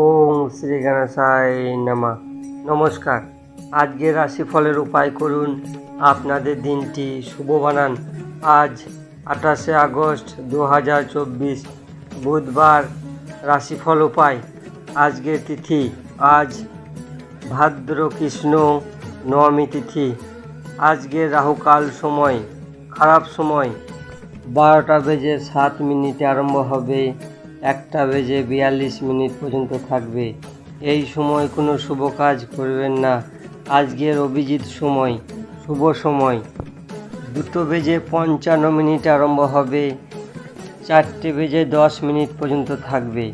ওং শ্রী গণেশায় নামা। নমস্কার। আজকের রাশিফলের উপায় করুন। আপনাদের দিনটি শুভ বানান। আজ আঠাশে আগস্ট দু হাজার চব্বিশ, বুধবার রাশিফল উপায়। আজকের তিথি, আজ ভাদ্র কৃষ্ণ নবমী তিথি। আজকের রাহুকাল সময়, খারাপ সময়। বারোটা বেজে সাত মিনিটে আরম্ভ হবে। একটা বেজে বিয়াল্লিশ মিনিট পর্যন্ত থাকবে। এই সময় কোনো শুভ কাজ করবেন না। আজকের অভিজিৎ সময়, শুভ সময়। দুটো বেজে পঞ্চান্ন মিনিট আরম্ভ হবে। চারটে বেজে দশ মিনিট পর্যন্ত থাকবে।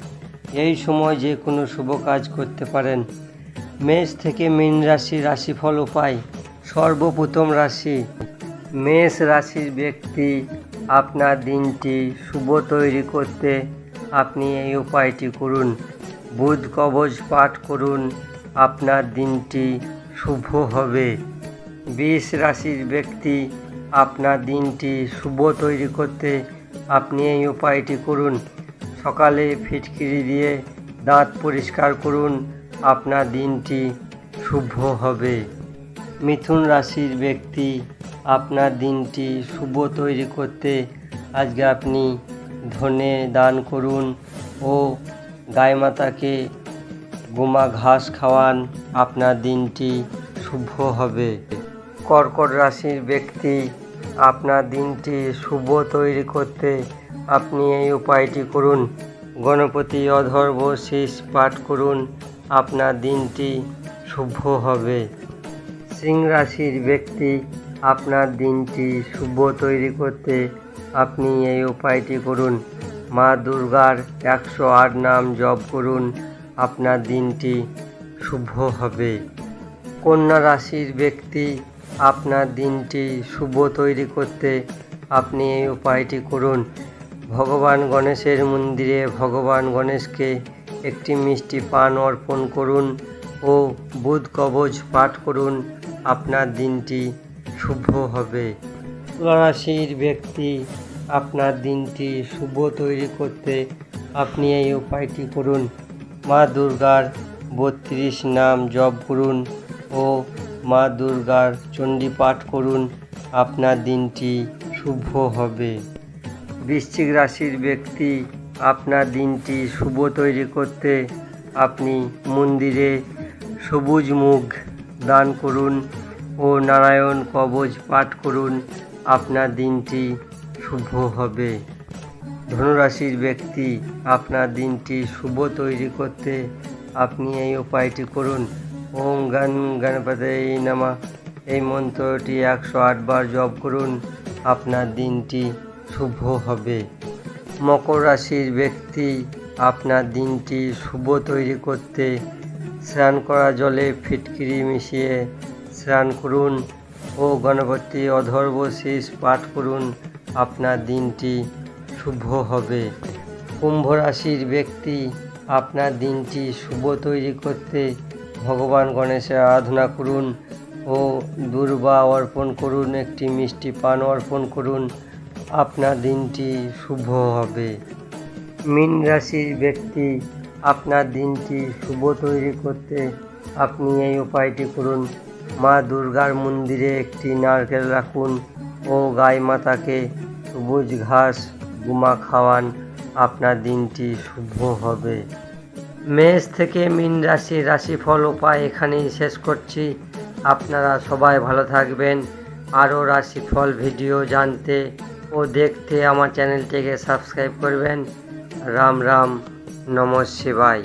এই সময় যে কোনো শুভ কাজ করতে পারেন। মেষ থেকে মীন রাশি রাশিফল উপায় সর্বপ্রথম রাশি, মেষ রাশির ব্যক্তি আপনার দিনটি শুভ তৈরি করতে আপনি এই উপায়টি করুন। বুধ কবচ পাঠ করুন। আপনার দিনটি শুভ হবে। বিষ রাশির ব্যক্তি, আপনার দিনটি শুভ তৈরি করতে আপনি এই উপায়টি করুন। সকালে ফিটকিরি দিয়ে দাঁত পরিষ্কার করুন। আপনার দিনটি শুভ হবে। মিথুন রাশির ব্যক্তি, আপনার দিনটি শুভ তৈরি করতে আজকে আপনি ধনে দান করুন ও গায়ে মাতাকে গোমা ঘাস খাওয়ান, আপনার দিনটি শুভ হবে। কর্কট রাশির ব্যক্তি, আপনার দিনটি শুভ তৈরি করতে আপনি এই উপায়টি করুন। গণপতি অধর্ব শীষ পাঠ করুন, আপনার দিনটি শুভ হবে। সিং রাশির ব্যক্তি আপনার দিনটি শুভ তৈরি করতে আপনি এই উপায়টি করুন। মা দুর্গার একশো আট নাম জপ করুন, আপনার দিনটি শুভ হবে। কন্যা রাশির ব্যক্তি, আপনার দিনটি শুভ তৈরি করতে আপনি এই উপায়টি করুন। ভগবান গণেশের মন্দিরে ভগবান গণেশকে একটি মিষ্টি পান অর্পণ করুন ও বুধ কবচ পাঠ করুন। আপনার দিনটি শুভ হবে। রাশির ব্যক্তি আপনার দিনটি শুভ তৈরি করতে আপনি এই উপায়টি করুন। মা দুর্গার বত্রিশ নাম জপ করুন ও মা দুর্গার চণ্ডী পাঠ করুন। আপনার দিনটি শুভ হবে। বৃশ্চিক রাশির ব্যক্তি আপনার দিনটি শুভ তৈরি করতে আপনি মন্দিরে সবুজ মুখ দান করুন। ও নারায়ণ কবচ পাঠ করুন। আপনার দিনটি শুভ হবে। ধনুরাশির ব্যক্তি, আপনার দিনটি শুভ তৈরি করতে আপনি এই উপায়টি করুন। ওম গান গণপতি নামা। এই মন্ত্রটি একশো আটবার জপ করুন। আপনার দিনটি শুভ হবে। মকর রাশির ব্যক্তি, আপনার দিনটি শুভ তৈরি করতে স্নান করা জলে ফিটকিরি মিশিয়ে স্নান করুন ও গণপতি অধর্ব শীষ পাঠ করুন, আপনার দিনটি শুভ হবে। কুম্ভ রাশির ব্যক্তি, আপনার দিনটি শুভ তৈরি করতে ভগবান গণেশের আরাধনা করুন ও দুর্বা অর্পণ করুন, একটি মিষ্টি পান অর্পণ করুন, আপনার দিনটি শুভ হবে। মীন রাশির ব্যক্তি, আপনার দিনটি শুভ তৈরি করতে আপনি এই উপায়টি করুন। মা দুর্গার মন্দিরে একটি নারকেল রাখুন ও গাই মাতাকে সবুজ ঘাস, গুমা খাওয়ান। আপনার দিনটি শুভ হবে। মেষ থেকে মীন রাশি, রাশিফল উপায় এখানেই শেষ করছি। আপনারা সবাই ভালো থাকবেন। আরও রাশিফল ভিডিও জানতে ও দেখতে আমার চ্যানেলটিকে সাবস্ক্রাইব করবেন। রাম রাম, নমঃ শিবায়।